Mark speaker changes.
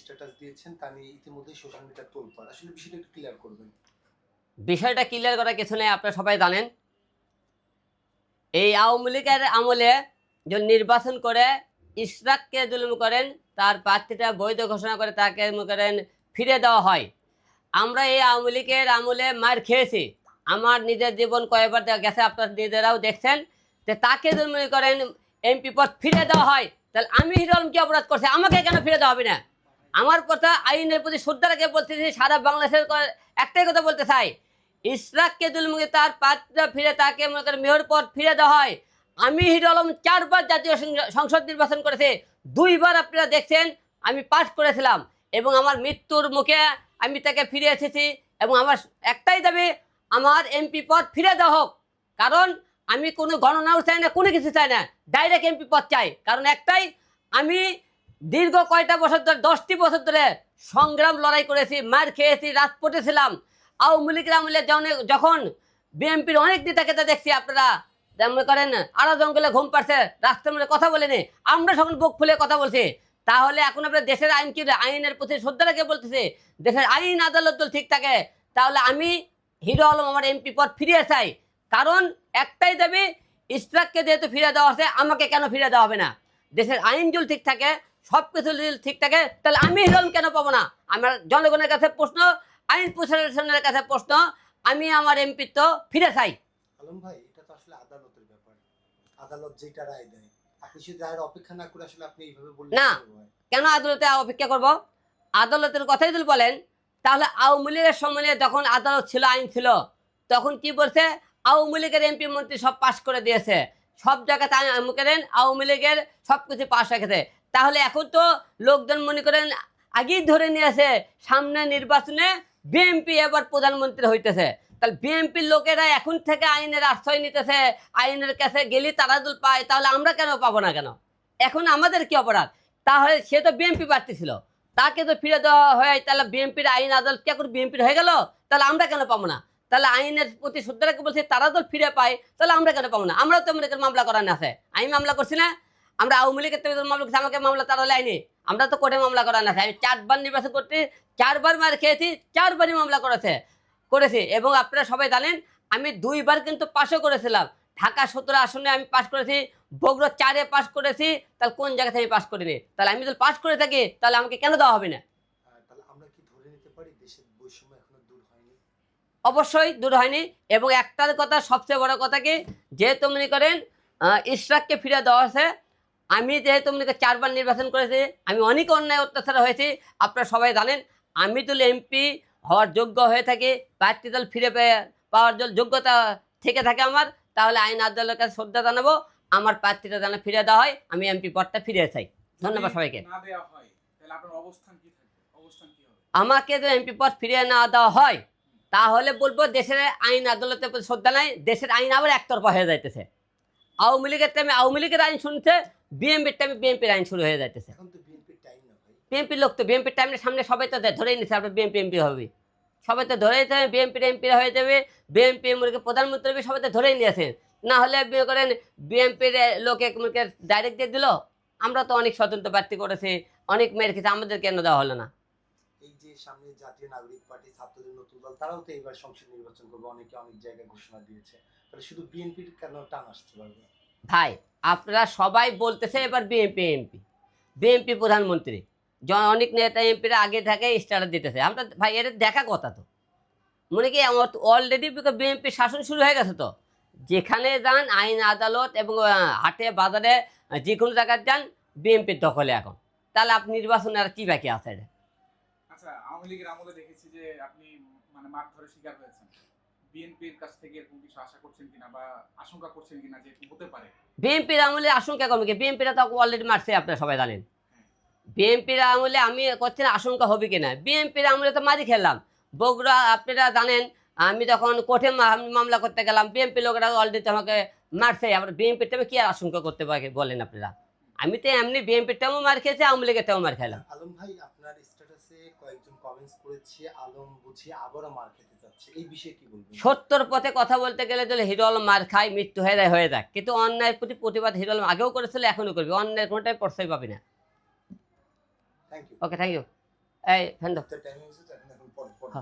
Speaker 1: Status দিয়েছেন, তা নিয়ে ইতিমধ্যেই সোশ্যাল মিডিয়া তোলপাড়। আসলে বিষয়টা একটু ক্লিয়ার করবেন।
Speaker 2: বিষয়টা ক্লিয়ার করার কিছু নেই, আপনারা সবাই জানেন। এই আওয়ামী লীগের আমলে যে নির্বাচন করে ইশরাককে জুলুম করেন, তার প্রার্থীটা বৈধ ঘোষণা করে তাকে করেন ফিরে দেওয়া হয়। আমরা এই আওয়ামী লীগের আমলে মার খেয়েছি। আমার নিজের জীবন কয়েকবার গেছে, আপনার নিজেরাও দেখছেন। যে তাকে মনে করেন, এমপি পদ ফিরে দেওয়া হয়। তাহলে আমি হিরোলম কি অপরাধ করছি, আমাকে কেন ফিরে দেওয়া হবে না? আমার কথা আইনের প্রতি শ্রদ্ধা রেখে বলতেছি সারা বাংলাদেশের একটাই কথা বলতে চাই। ইসরাককে দুলমুখে তার পাত্রা ফিরে তাকে মনে করেন মেয়র পদ ফিরে দেওয়া হয়। আমি হিরো আলম চারবার জাতীয় সংস- সংসদ নির্বাচন করেছে। দুইবার আপনারা দেখছেন, আমি পাস করেছিলাম এবং আমার মৃত্যুর মুখে আমি তাকে ফিরে এসেছি এবং আমার একটাই দাবি, আমার এমপি পদ ফিরে দেওয়া হোক। কারণ আমি কোনো গণনাও চাই না, কোনো কিছু চাই না। ডাইরেক্ট এমপি পদ চাই। কারণ একটাই, আমি দীর্ঘ কয়টা বছর ধরে, দশটি বছর ধরে সংগ্রাম লড়াই করেছি, মার খেয়েছি রাজপথে ছিলাম আওয়ামী লীগের আমলে যখন- বিএনপির অনেক নেতাকে তো দেখছি, আপনারা যেমন করেন, আরও জঙ্গলে ঘুম পাচ্ছে রাস্তার মধ্যে কথা বলেনি, আমরা যখন বুক খুলে কথা বলছি। তাহলে এখন আপনার দেশের আইন কি, আইনের প্রতি শ্রদ্ধা রেখে বলতেছে, দেশের আইন, আদালত ঠিক থাকে, তাহলে আমি হিরো আলম, আমার এমপি পদ ফিরিয়ে চাই। কারণ একটাই দাবি ইস্ট্রাককে যেহেতু ফিরে দেওয়া হচ্ছে, আমাকে কেন ফিরে দেওয়া হবে না? দেশের আইন যদি ঠিক থাকে সব কিছু যদি ঠিক থাকে তাহলে আমি হিরো আলম কেন পাবো না? আমার জনগণের কাছে প্রশ্ন আইন প্রশাসনের কাছে প্রশ্ন আমি আমার এমপি তো ফিরে চাই।
Speaker 1: আলম ভাই এটা তো আসলে আদালতের ব্যাপার। আদালত যেটা রায় দেয় আপনি শুধু রায়ের অপেক্ষা না করে আসলে আপনি এইভাবে বললেন
Speaker 2: না। কেন আদালতে অপেক্ষা করব? আদালতের কথাই যদি বলেন তাহলে আওয়ামী লীগের সময় যখন আদালত ছিল আইন ছিল তখন কি বলছে? আওয়ামী লীগের এমপি মন্ত্রী সব পাশ করে দিয়েছে। সব জায়গাতে আই- করেন আওয়ামী লীগের সব কিছু পাশ রেখেছে তাহলে এখন তো লোকজন মনে করেন আগেই ধরে নিয়েছে সামনে নির্বাচনে বিএনপি এবার প্রধানমন্ত্রী হইতেছে। তাহলে বিএনপির লোকেরা এখন থেকে আইনের আশ্রয় নিতেছে, আইনের কাছে গেলে তারা পায়, তাহলে আমরা কেন পাবো না কেন? এখন আমাদের কি অপরাধ? তাহলে সে তো বিএনপি প্রার্থী ছিল। তাকে তো ফিরে দেওয়া হয়, তাহলে বিএনপির আইন আদালত কে করে বিএনপির হয়ে গেল? তাহলে আমরা কেন পাবো না? তাহলে আইনের প্রতি শ্রদ্ধাকে বলছে তারা তো ফিরে পায়, তাহলে আমরা কেন পাবো না? আমরা তো মনে মামলা করানো আছে আমি মামলা করছি না। আমরা আওয়ামী লীগের থেকে আমাকে মামলা তারা হলে আইনি আমরা তো কোর্টে মামলা করা না আমি চারবার নির্বাচন করতে চারবার মার খেয়েছি চারবারই মামলা করেছে। করেছি। এবং আপনারা সবাই জানেন আমি দুইবার কিন্তু পাশও করেছিলাম। ঢাকা সতেরো আসনে আমি পাশ করেছি বগুড়া চারে পাশ করেছি তাহলে কোন জায়গাতে আমি পাশ করিনি? তাহলে আমি যদি পাশ করে থাকি তাহলে আমাকে কেন দেওয়া হবে না? অবশ্যই দূর হয়নি। এবং একটার কথা সবচেয়ে বড় কথা কি যেহেতু মনে করেন ইশরাককে ফিরে দেওয়া হয়েছে আমি যেহেতু মনে চারবার নির্বাচন করেছি আমি অনেক অন্যায় অত্যাচার হয়েছি আপনারা সবাই জানেন আমি তো এমপি হওয়ার যোগ্য হয়ে থাকি প্রার্থী দল ফিরে পাওয়ার যোগ্যতা থেকে থাকে আমার তাহলে আইন আদালতের কাছে শ্রদ্ধা জানাব আমার প্রার্থীটা যেন ফিরে দেওয়া হয় আমি এমপি পদটা ফিরে চাই। ধন্যবাদ সবাইকে। আমাকে যদি এমপি পদ ফিরিয়ে না দেওয়া হয় তাহলে বলব দেশের আইন আদালতের প্রতি শ্রদ্ধা নাই দেশের আইন আবার একতরফা হয়ে যাইতেছে। আওয়ামী লীগের টাইমে আওয়ামী লীগের আইন শুনছে বিএনপির টাইমে বিএনপির আইন শুরু হয়ে যাইতেছে
Speaker 1: টাইম
Speaker 2: বিএনপির লোক তো বিএমপির টাইমের সামনে সবাই তো ধরেই নিচ্ছে আপনার বিএনপি এমপি হবে সবাই তো ধরেই যাবে বিএমপির এমপি হয়ে যাবে বিএনপি মুরগি প্রধানমন্ত্রী হবে সবাই তো ধরেই নিয়েছেন না হলে বিয়ে করেন বিএনপির লোকে মুরকে ডাইরেক্ট দিয়ে দিল আমরা তো অনেক স্বতন্ত্র প্রার্থী করেছি অনেক মেয়ের খেতে আমাদের কেন দেওয়া হলো না
Speaker 1: এই যে সামনে জাতীয় নাগরিক পার্টি ছাত্রদের নতুন দল তারাও তো এবার সংসদ নির্বাচন করবে অনেকে অনেক জায়গায় ঘোষণা দিয়েছে তাহলে শুধু বিএনপির কেন টান আসতে পারবে
Speaker 2: ভাই, আপনারা সবাই বলতেছে এবার বিএনপি এমপি বিএনপি প্রধানমন্ত্রী। অনেক নেতা এমপিরা আগে থেকে স্টার দিতেছে। আমরা ভাই, এটা দেখা কথা তো। মনে কি অলরেডি বিএনপি শাসন শুরু হয়ে গেছে তো। যেখানে যান, আইন, আদালত এবং হাটে, বাজারে যে কোনো জায়গায় যান বিএনপির দখলে এখন। তাহলে আপনি নির্বাচনে আর কি বাকি আছে এটা?
Speaker 3: আচ্ছা আওয়ামী লীগের আমলে দেখেছি যে আপনি মানে মাঠ ধরে শিকার হয়েছেন। বিএনপির কাছ থেকে এরকম কিছু আশা করছেন কিনা বা আশঙ্কা করছেন কিনা যে হতে পারে?
Speaker 2: বিএনপির আমলে আশঙ্কা কমে কি? বিএনপিরা তো অলরেডি মারছে আপনারা সবাই জানেন। বিএনপির আমলে আমি করছি না আশঙ্কা হবে কিনা বিএনপির আমলে তো মারি খেললাম বগুড়া আপনারা জানেন আমি যখন কোর্টে মামলা করতে গেলাম বিএনপি লোকেরা অলরেডি আমাকে মারছে। আবার বিএনপির টাইমে কি আর আশঙ্কা করতে পারে বলেন আপনারা? আমি তো এমনি বিএনপির টাইমও মার খেয়েছি আওয়ামী লীগের টাইমও মার খেলাম।
Speaker 1: আলম ভাই আপনার স্ট্যাটাসে কয়েকজন কমেন্টস করেছে আলম বুঝি আবারও মার খেতে যাচ্ছে এই বিষয়ে কি বলবেন?
Speaker 2: সত্যর পথে কথা বলতে গেলে যদি হিরো আলম মার খায় মৃত্যু হয়ে যায় হয়ে যাক। কিন্তু অন্যায়ের প্রতি প্রতিবাদ হিরো আলম আগেও করেছিল এখনও করবে। অন্যায়ের কোনোটাই প্রশ্রয় পাবি না।
Speaker 1: Thank you
Speaker 2: okay thank you
Speaker 1: এই ফ্যান